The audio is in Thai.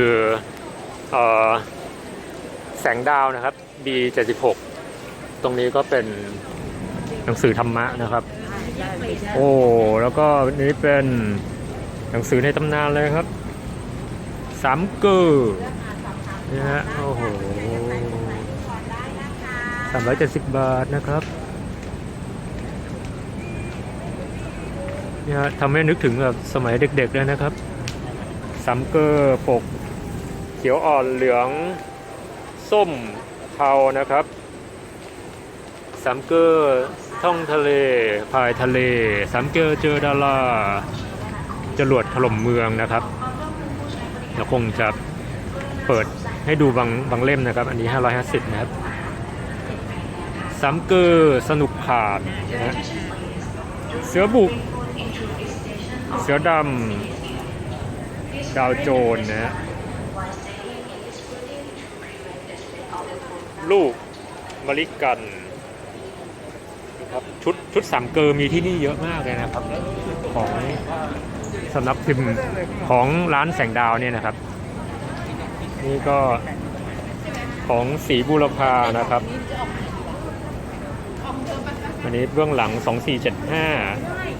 คือเอ่อแสงดาวนะครับ B76 ตรงนี้ก็เป็นหนังสือธรรมะนะครับ โอ้ แล้วก็นี้เป็นหนังสือในตำนานเลยครับ สามเกอร์นี่ฮะ โอ้โหสามร้อยเจ็ดสิบบาทนะครับเนี่ยฮะทำให้นึกถึงแบบสมัยเด็กๆเลยนะครับ ซัมเกอร์ปก เขียวอ่อนเหลือง ส้มเทานะครับซัมเกอร์ท่องทะเลพายทะเลซัมเกอร์เจอดาราจรวดถล่มเมืองนะครับ เราคงจะเปิดให้ดูบางบางเล่มนะครับ อันนี้ 550 นะครับซัมเกอร์สนุกขาดนะเสือบุก เสือดำ ดาวโจนนะ ลูกมะลิกันนะครับชุดชุดสามเกอร์มีที่นี่เยอะมากเลยนะครับ ของสำนักพิมพ์ของร้านแสงดาวเนี่ยนะครับ นี่ก็ของสีบุรพานะครับอันนี้เบื้องหลัง 2475